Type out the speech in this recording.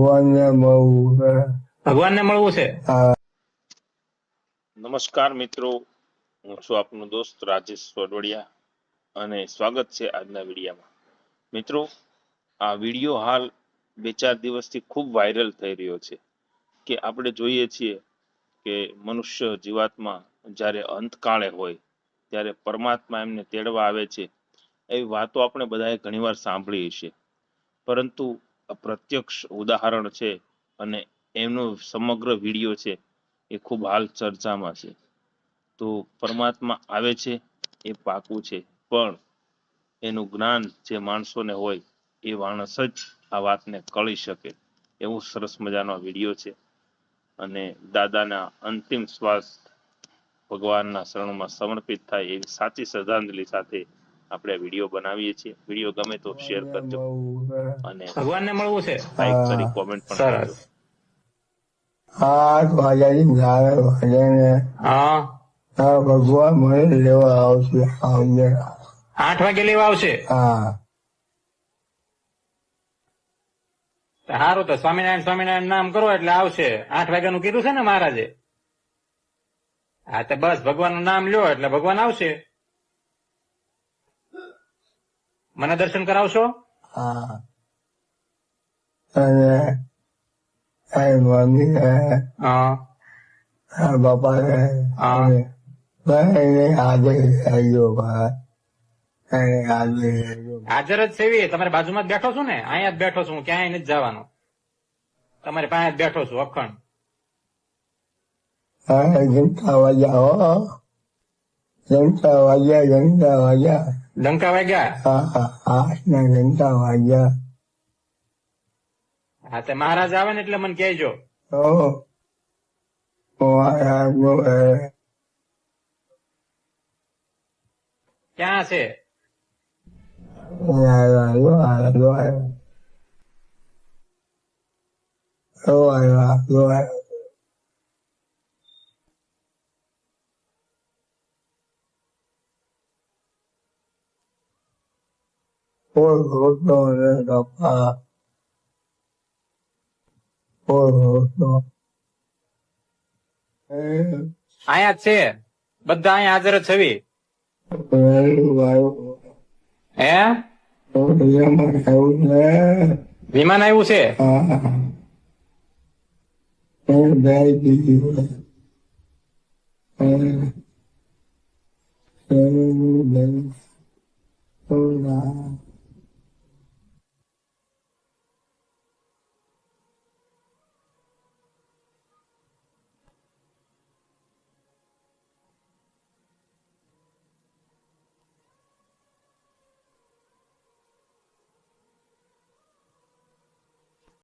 ભગવાનને મળવું ભગવાનને મળવું છે? નમસ્કાર મિત્રો હું છું આપનો દોસ્ત રાજેશ સોડવડિયા અને સ્વાગત છે આજના વિડીયામાં. મિત્રો આ વીડિયો હાલ બે ચાર દિવસથી ખૂબ વાયરલ થઈ રહ્યો છે કે આપણે જોઈએ છીએ કે મનુષ્ય જીવાત્મા જ્યારે અંતકાળે હોય ત્યારે પરમાત્મા એમને તેડવા આવે છે એવી વાતો આપણે બધાએ ઘણીવાર સાંભળી છે પરંતુ પ્રત્યક્ષ ઉદાહરણ છે અને એમનો સમગ્ર વીડિયો છે એ ખૂબ હાલ ચર્ચામાં છે. તો પરમાત્મા આવે છે એ પાકું છે, પણ એનું જ્ઞાન જે માણસોને હોય એ માણસ જ આ વાતને કળી શકે એવું સરસ મજાનો વીડિયો છે. અને દાદાના અંતિમ શ્વાસ ભગવાનના શરણમાં સમર્પિત થાય એવી સાચી શ્રદ્ધાંજલિ સાથે આપણે વીડિયો બનાવીએ છીએ. વીડિયો ગમે તો શેર કરજો. અને ભગવાનને મળવું છે? લાઈક કરી કોમેન્ટ પણ કરજો. હા ભગવાન મને લેવા આવશે આવજે. આઠ વાગે લેવા આવશે? હા. સારું તો સ્વામિનારાયણ સ્વામિનારાયણ નામ કરો એટલે આવશે. આઠ વાગ્યાનું કીધું છે ને મહારાજે? હા તો બસ ભગવાનનું નામ લ્યો એટલે ભગવાન આવશે. મને દર્શન કરાવશો? હા. અને મમ્મી હા. બાપા હાજર જ છે તમારે બાજુમાં જ બેઠો છું ને? અહીંયા જ બેઠો છું. ક્યાંય નથી જવાનો. તમારી પાસે જ બેઠો છું અખંડ. હા જનતા વાગ્યા હો. જનતા વાગ્યા જનતા વાગ્યા. ડંકા વાગ્યા હા હા આઠ ના જનતા વાગ્યા હા તે મહારાજ આવે ને એટલે મને કહેજો ઓ મહારાજ નો ક્યાં છે કોઈ હોતો ને બાપા કોઈ હોતો અહીંયા છે. બધા અહીંયા હાજર જ છવી. હે? વિમાન આવ્યું છે? Oh,